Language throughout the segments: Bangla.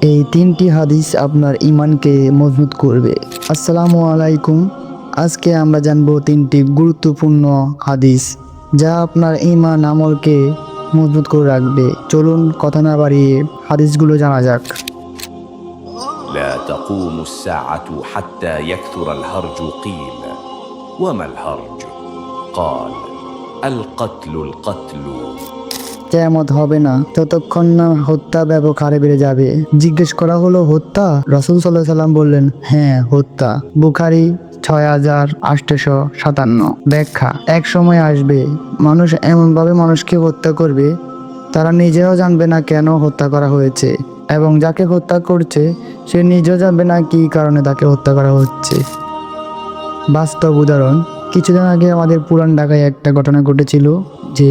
এই তিনটি হাদিস আপনার ইমানকে মজবুত করবে আসসালামু আলাইকুম আজকে আমরা জানবো তিনটি গুরুত্বপূর্ণ হাদিস যা আপনার ইমান আমলকে মজবুত করে রাখবে চলুন কথা না বাড়িয়ে হাদিসগুলো জানা যাক لا تقوم الساعة حتى يكثر الهرج قيل وما الهرج قال القتل القتل কেয়ামত হবে না। ততক্ষণ না হত্যা ব্যাপক হারে বেড়ে যাবে। জিজ্ঞেস করা হলো, হত্যা? রসুল সাল্লাহ সাল্লাম বললেন হ্যাঁ হত্যা। বুখারি ছয় হাজার আটশো সাতান্ন। ব্যাখ্যা, এক সময় আসবে, মানুষ এমনভাবে মানুষকে হত্যা করবে, তারা নিজেও জানবে না কেন হত্যা করা হয়েছে, এবং যাকে হত্যা করছে, সে নিজেও জানবে না কী কারণে তাকে হত্যা করা হচ্ছে। বাস্তব উদাহরণ, কিছুদিন আগে আমাদের পুরান ঢাকায় একটা ঘটনা ঘটেছিল যে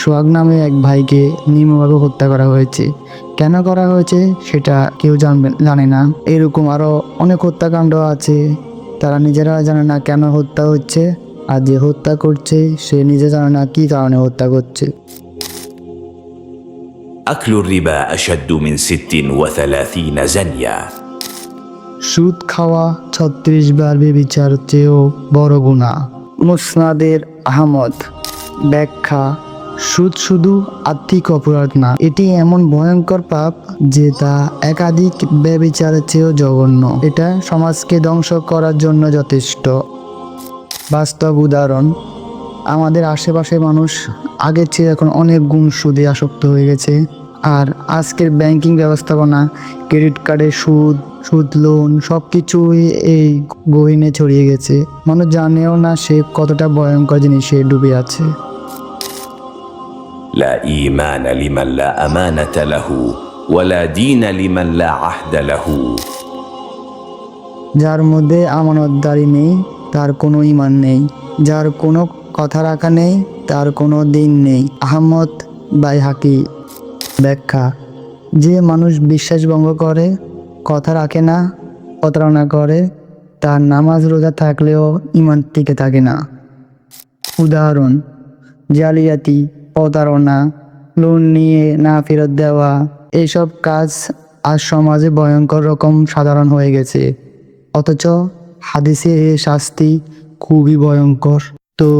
সোহাগ নামে এক ভাইকে নির্মভাবে হত্যা করা হয়েছে কেন করা হয়েছে সেটা কেউ জানবে জানে না এরকম আরও অনেক হত্যাকাণ্ড আছে তারা নিজেরা জানে না কেন হত্যা হচ্ছে আর যে হত্যা করছে সে নিজে জানে না কী কারণে হত্যা করছে أكل الربا أشد من ست وثلاثين زنية সুদ খাওয়া ছত্রিশ বার বেবিচার চেয়েও বড় গুণা মুসনাদের আহমদ ব্যাখ্যা সুদ শুধু আর্থিক অপরাধ না, এটি এমন ভয়ঙ্কর পাপ যে তা একাধিক ব্যবিচারের চেয়েও জঘন্য। এটা সমাজকে ধ্বংস করার জন্য যথেষ্ট। বাস্তব উদাহরণ, আমাদের আশেপাশে মানুষ আগের চেয়ে এখন অনেক গুণ সুদে আসক্ত হয়ে গেছে। আর আজকের ব্যাংকিং ব্যবস্থাপনা, ক্রেডিট কার্ডের সুদ সুদ লোন সব কিছুই এই গহিনে ছড়িয়ে গেছে। মানুষ জানেও না সে কতটা ভয়ঙ্কর জিনিসে ডুবে আছে। لا إيمان لمن لا أمانة له ولا دين لمن لا عهد له যার মধ্যে আমানতদারি নেই তার কোনো ইমান নেই যার কোনো কথা রাখা নেই তার কোনো দিন নেই আহমদ বাই হাকি ব্যাখ্যা যে মানুষ বিশ্বাস ভঙ্গ করে কথা রাখে না প্রতারণা করে তার নামাজ রোজা থাকলেও ইমান টিকে থাকে না উদাহরণ জালিয়াতি প্রতারণা, লোন নিয়ে না ফেরত দেওয়া এইসব কাজ আজ সমাজে ভয়ঙ্কর রকম সাধারণ হয়ে গেছে। অথচ হাদিসে এ শাস্তি খুবই ভয়ঙ্কর। তো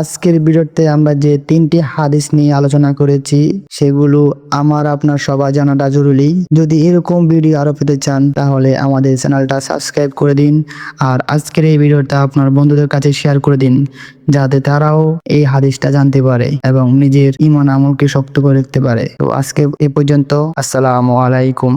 আজকের ভিডিওতে আমরা যে তিনটি হাদিস নিয়ে আলোচনা করেছি, সেগুলো আমার, আপনার সবার জানাটা জরুরি। যদি এরকম ভিডিও আরও পেতে চান, তাহলে আমাদের চ্যানেলটা সাবস্ক্রাইব করে দিন। আর আজকের এই ভিডিওটা আপনার বন্ধুদের কাছে শেয়ার করে দিন, যাতে তারাও এই হাদিসটা জানতে পারে এবং নিজের ইমান আমলকে শক্ত করে রাখতে পারে। তো আজকে এ পর্যন্ত, আসসালামু আলাইকুম।